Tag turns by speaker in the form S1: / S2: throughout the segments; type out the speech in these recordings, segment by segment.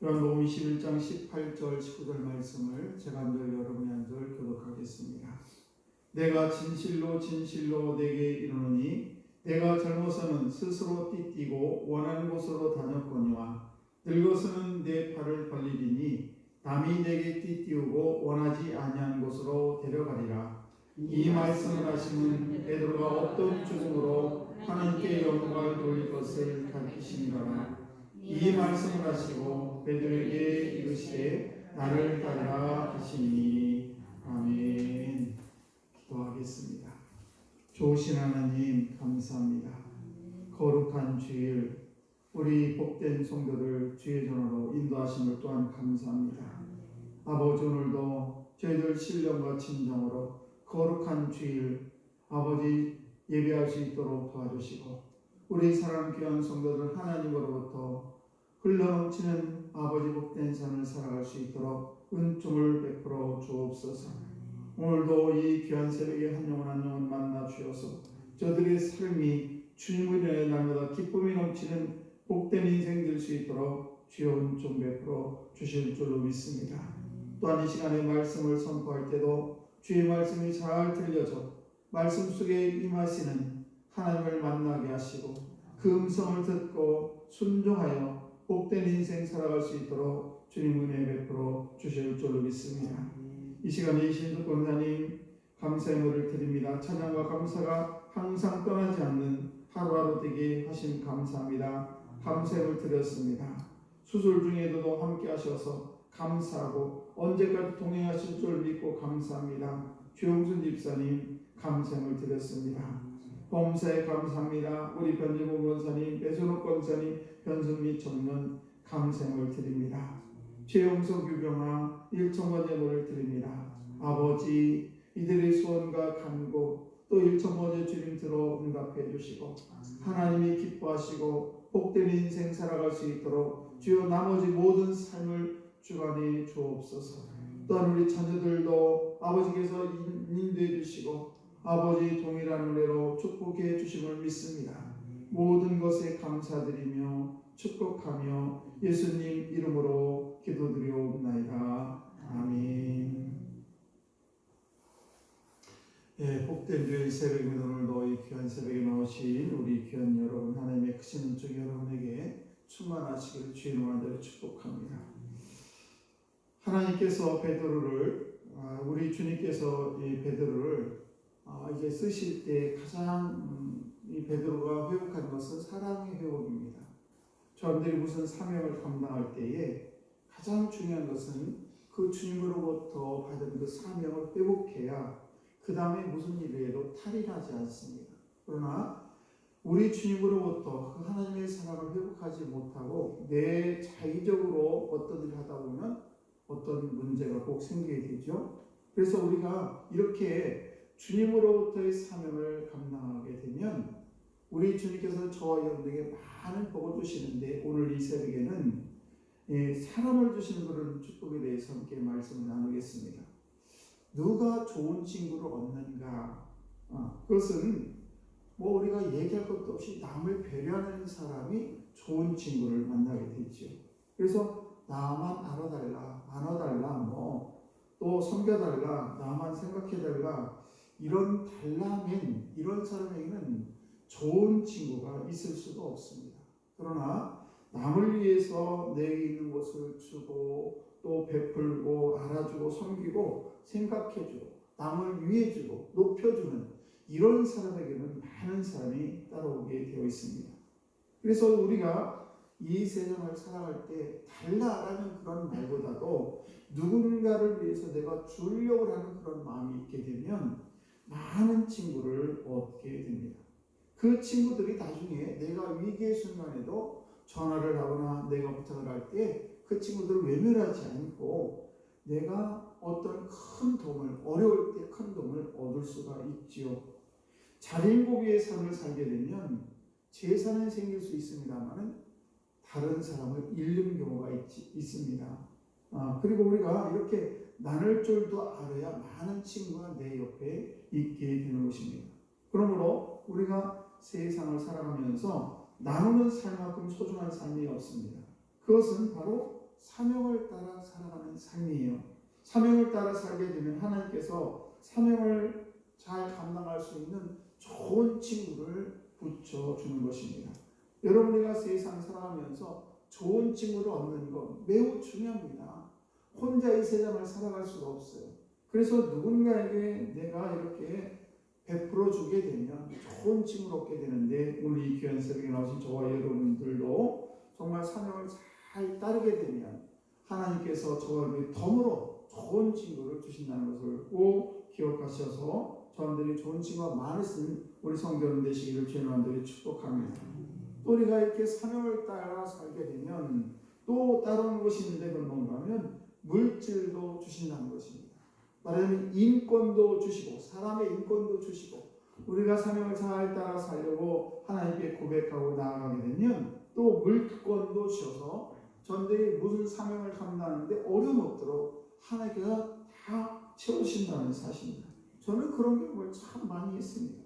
S1: 요한복음 21장 18절 19절 말씀을 제가 늘 여러분의 한절 교독하겠습니다. 내가 진실로 진실로 내게 이르노니 내가 젊어서는 스스로 띠띠고 원하는 곳으로 다녔거니와 늙어서는 내 팔을 벌리리니 남이 내게 띠띠우고 원하지 아니한 곳으로 데려가리라. 이 말씀을 하시는 베드로가 어떤 죽음으로 하나님께 영광을 돌릴 것을 가르치시니라. 이 말씀을 하시고 베드로에게 이르시되 나를 따르라 하시니 아멘. 기도하겠습니다. 좋으신 하나님 감사합니다. 거룩한 주일 우리 복된 성도들 주의 전으로 인도하심을 또한 감사합니다. 아버지 오늘도 저희들 신령과 진정으로 거룩한 주일 아버지 예배할 수 있도록 도와주시고 우리 사랑 귀한 성도들 하나님으로부터 흘러넘치는 아버지 복된 삶을 살아갈 수 있도록 은총을 베풀어 주옵소서. 오늘도 이 귀한 새벽에 한 영혼 한 영혼 만나 주셔서 저들의 삶이 주님을 날마다 기쁨이 넘치는 복된 인생 될 수 있도록 주여 은총 베풀어 주실 줄로 믿습니다. 또한 이 시간에 말씀을 선포할 때도 주의 말씀이 잘 들려져 말씀 속에 임하시는 하나님을 만나게 하시고 그 음성을 듣고 순종하여 복된 인생 살아갈 수 있도록 주님 은혜 베풀어 주실 줄로 믿습니다. 이 시간에 신수 권사님 감사의 노를 드립니다. 찬양과 감사가 항상 떠나지 않는 하루하루 되게 하심 감사합니다. 감사를 드렸습니다. 수술 중에도 함께 하셔서 감사하고 언제까지 동행하실 줄 믿고 감사합니다. 주영순 집사님 감사를 드렸습니다. 범사에 감사합니다. 우리 변진호 권사님, 배선호 권사님, 변순미 청년 감사를 드립니다. 최영석 유병아 일천번 예물을 드립니다. 아버지 이들의 소원과 간구 또 일천번의 주님 들어 응답해 주시고 하나님이 기뻐하시고 복된 인생 살아갈 수 있도록 주여 나머지 모든 삶을 주관해 주옵소서. 또한 우리 자녀들도 아버지께서 인- 인도해 주시고 아버지 동일한 은혜로 축복해 주심을 믿습니다. 모든 것에 감사드리며 축복하며 예수님 이름으로 기도드리옵나이다. 아멘. 예, 복된 주일 새벽입니다. 오늘도 이 귀한 새벽에 나오신 우리 귀한 여러분 하나님의 크신 은총 여러분에게 충만하시기를 주의 원하대로 축복합니다. 하나님께서 베드로를 아, 우리 주님께서 이 베드로를 아, 이제 쓰실 때 가장 음, 이 베드로가 회복한 것은 사랑의 회복입니다. 저들이 무슨 사명을 감당할 때에 가장 중요한 것은 그 주님으로부터 받은 그 사명을 회복해야 그 다음에 무슨 일을 해도 탈이 나지 않습니다. 그러나 우리 주님으로부터 그 하나님의 사랑을 회복하지 못하고 내 자의적으로 어떤 일을 하다 보면 어떤 문제가 꼭 생기게 되죠. 그래서 우리가 이렇게 주님으로부터의 사명을 감당하게 되면 우리 주님께서는 저와 여러분에게 많은 복을 주시는데 오늘 이 새벽에는 예, 사람을 주시는 그런 축복에 대해서 함께 말씀을 나누겠습니다. 누가 좋은 친구를 얻는가? 어, 그것은 뭐 우리가 얘기할 것도 없이 남을 배려하는 사람이 좋은 친구를 만나게 되죠. 그래서 나만 알아달라, 안아달라, 뭐 또 섬겨달라, 나만 생각해달라 이런 달라면 이런 사람에게는 좋은 친구가 있을 수가 없습니다. 그러나 남을 위해서 내게 있는 것을 주고 또 베풀고 알아주고 섬기고 생각해주고 남을 위해주고 높여주는 이런 사람에게는 많은 사람이 따라오게 되어 있습니다. 그래서 우리가 이 세상을 살아갈 때 달라라는 그런 말보다도 누군가를 위해서 내가 주려고 하는 그런 마음이 있게 되면 많은 친구를 얻게 됩니다. 그 친구들이 나중에 내가 위기의 순간에도 전화를 하거나 내가 부탁을 할 때 그 친구들을 외면하지 않고 내가 어떤 큰 도움을 어려울 때 큰 도움을 얻을 수가 있지요. 자린고비의 삶을 살게 되면 재산은 생길 수 있습니다만은 다른 사람을 잃는 경우가 있, 있습니다. 아, 그리고 우리가 이렇게 나눌 줄도 알아야 많은 친구가 내 옆에 있게 되는 것입니다. 그러므로 우리가 세상을 살아가면서 나누는 삶만큼 소중한 삶이 없습니다. 그것은 바로 사명을 따라 살아가는 삶이에요. 사명을 따라 살게 되면 하나님께서 사명을 잘 감당할 수 있는 좋은 친구를 붙여주는 것입니다. 여러분, 우리가 세상 살아가면서 좋은 친구를 얻는 것 매우 중요합니다. 혼자 이 세상을 살아갈 수가 없어요. 그래서 누군가에게 내가 이렇게 베풀어 주게 되면 좋은 친구를 얻게 되는데 오늘 이 귀한 새벽에 나오신 저와 여러분들도 정말 사명을 잘 따르게 되면 하나님께서 저와 여러분이 덤으로 좋은 친구를 주신다는 것을 꼭 기억하셔서 저한들이 좋은 친구가 많으신 우리 성도님 되시기를 주님 한들이 축복합니다. 또 우리가 이렇게 사명을 따라 살게 되면 또 따르는 것이 있는데 그건 뭔가 하면 물질도 주신다는 것입니다. 말하자면 인권도 주시고 사람의 인권도 주시고 우리가 사명을 잘 따라 살려고 하나님께 고백하고 나아가게 되면 또 물권도 주셔서 전들이 무슨 사명을 감당하는데 어려움 없도록 하나님께서 다 채우신다는 사실입니다. 저는 그런 경험을 참 많이 했습니다.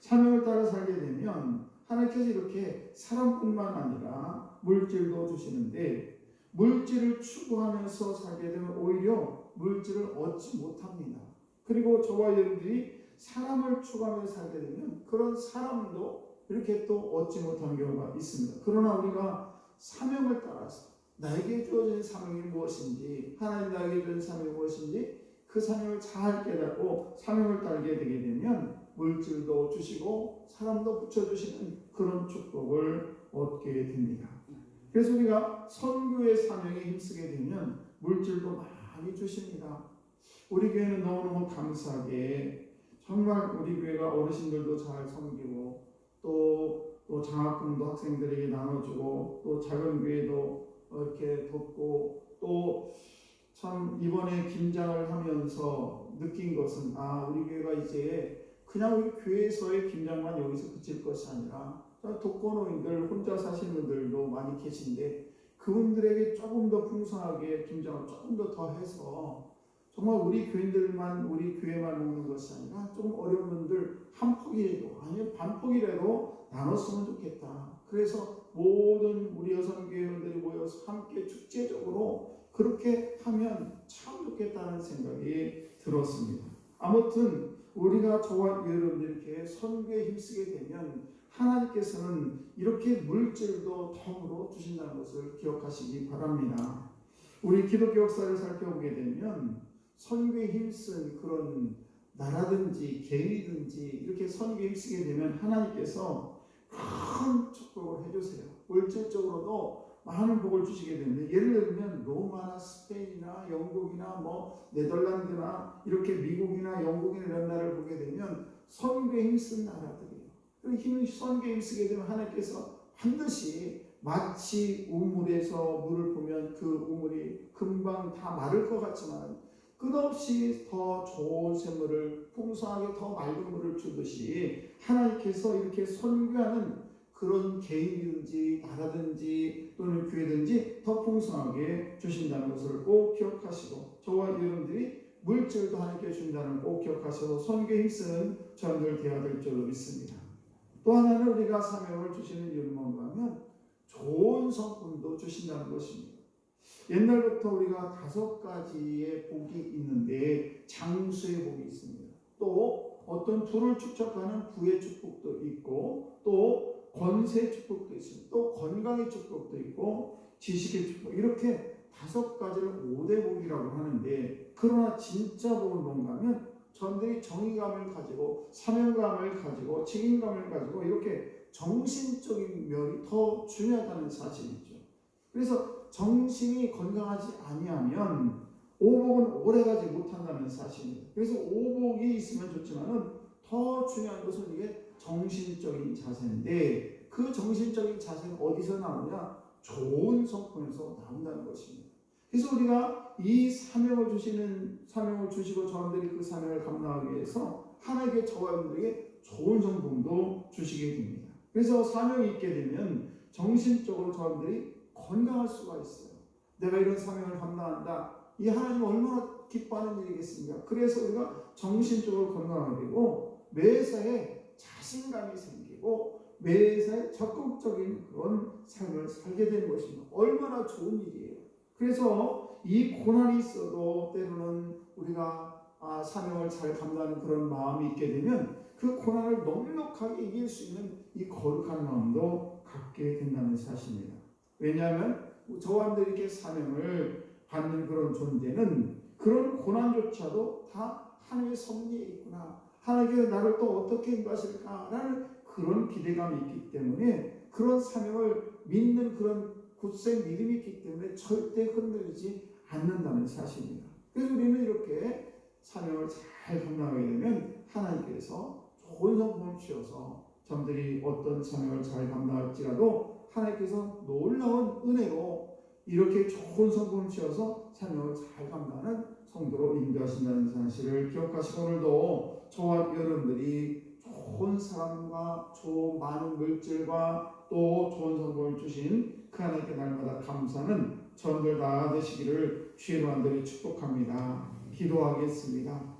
S1: 사명을 따라 살게 되면 하나님께서 이렇게 사람뿐만 아니라 물질도 주시는데 물질을 추구하면서 살게 되면 오히려 물질을 얻지 못합니다. 그리고 저와 여러분들이 사람을 추구하면서 살게 되면 그런 사람도 이렇게 또 얻지 못하는 경우가 있습니다. 그러나 우리가 사명을 따라서 나에게 주어진 사명이 무엇인지 하나님 나에게 주어진 사명이 무엇인지 그 사명을 잘 깨닫고 사명을 따르게 되게 되면 물질도 주시고 사람도 붙여주시는 그런 축복을 얻게 됩니다. 그래서 우리가 선교의 사명에 힘쓰게 되면 물질도 많이 주십니다. 우리 교회는 너무너무 감사하게 정말 우리 교회가 어르신들도 잘 섬기고 또, 또 장학금도 학생들에게 나눠주고 또 작은 교회도 이렇게 돕고 또 참 이번에 김장을 하면서 느낀 것은 아 우리 교회가 이제 그냥 우리 교회에서의 김장만 여기서 그칠 것이 아니라 독거노인들 혼자 사시는 분들도 많이 계신데 그분들에게 조금 더 풍성하게 김장을 조금 더 더 해서 정말 우리 교인들만 우리 교회만 먹는 것이 아니라 조금 어려운 분들 한 폭이라도 아니면 반 폭이라도 나눴으면 좋겠다. 그래서 모든 우리 여성 교회원들이 모여서 함께 축제적으로 그렇게 하면 참 좋겠다는 생각이 들었습니다. 아무튼 우리가 저와 여러분들 이렇게 선교에 힘쓰게 되면 하나님께서는 이렇게 물질도 덤으로 주신다는 것을 기억하시기 바랍니다. 우리 기독교 역사를 살펴보게 되면 선교에 힘쓴 그런 나라든지 개인이든지 이렇게 선교에 힘쓰게 되면 하나님께서 큰 축복을 해주세요. 물질적으로도 많은 복을 주시게 되는데 예를 들면 로마나 스페인이나 영국이나 뭐 네덜란드나 이렇게 미국이나 영국이나 이런 나라를 보게 되면 선교에 힘쓴 나라들이에요. 그 힘, 선교에 힘쓰게 되면 하나님께서 반드시 마치 우물에서 물을 보면 그 우물이 금방 다 마를 것 같지만 끝없이 더 좋은 샘물을 풍성하게 더 맑은 물을 주듯이 하나님께서 이렇게 선교하는 그런 개인이든지 나라든지 또는 교회든지 더 풍성하게 주신다는 것을 꼭 기억하시고 저와 여러분들이 물질도 하나님께 주신다는 꼭 기억하셔서 선교에 힘쓰는 저들 되어야 될 줄로 믿습니다. 또 하나는 우리가 사명을 주시는 이유는 뭔가 하면 좋은 성품도 주신다는 것입니다. 옛날부터 우리가 다섯 가지의 복이 있는데 장수의 복이 있습니다. 또 어떤 부를 축적하는 부의 축복도 있고 또 권세 축복도 있습니다. 또 건강의 축복도 있고 지식의 축복 이렇게 다섯 가지를 오대 복이라고 하는데 그러나 진짜 복은 뭔가 하면 전들이 정의감을 가지고 사명감을 가지고 책임감을 가지고 이렇게 정신적인 면이 더 중요하다는 사실이죠. 그래서 정신이 건강하지 아니하면 오복은 오래가지 못한다는 사실입니다. 그래서 오복이 있으면 좋지만은 더 중요한 것은 이게 정신적인 자세인데 그 정신적인 자세는 어디서 나오냐? 좋은 성품에서 나온다는 것입니다. 그래서 우리가 이 사명을 주시는 사명을 주시고 저들이 그 사명을 감당하기 위해서 하나님께 저와 여러분들에게 좋은 성품도 주시게 됩니다. 그래서 사명이 있게 되면 정신적으로 저들이 건강할 수가 있어요. 내가 이런 사명을 감당한다. 이 하나님 얼마나 기뻐하는 일이겠습니까? 그래서 우리가 정신적으로 건강하게 되고 매사에 자신감이 생기고 매사에 적극적인 그런 삶을 살게 되는 것입니다. 얼마나 좋은 일이에요. 그래서 이 고난이 있어도 때로는 우리가 아, 사명을 잘 감당하는 그런 마음이 있게 되면 그 고난을 넉넉하게 이길 수 있는 이 거룩한 마음도 갖게 된다는 사실입니다. 왜냐하면 저와들에게 사명을 받는 그런 존재는 그런 고난조차도 다 하나님의 섭리에 있구나. 하나님께서 나를 또 어떻게 인도하실까라는 그런 기대감이 있기 때문에 그런 사명을 믿는 그런 굳센 믿음이 있기 때문에 절대 흔들리지 않는다는 사실입니다. 그래서 우리는 이렇게 사명을 잘 감당하게 되면 하나님께서 좋은 성품을 주셔서 저들이 어떤 사명을 잘 감당할지라도 하나님께서 놀라운 은혜로 이렇게 좋은 성품을 주셔서 사명을 잘 감당하는 성도로 인도하신다는 사실을 기억하시고 오늘도 저와 여러분들이 좋은 사람과 좋은 많은 물질과 또 좋은 성품을 주신 그 하나님께 날마다 감사하는 전들 다 되시기를 주의 만들이 축복합니다. 기도하겠습니다.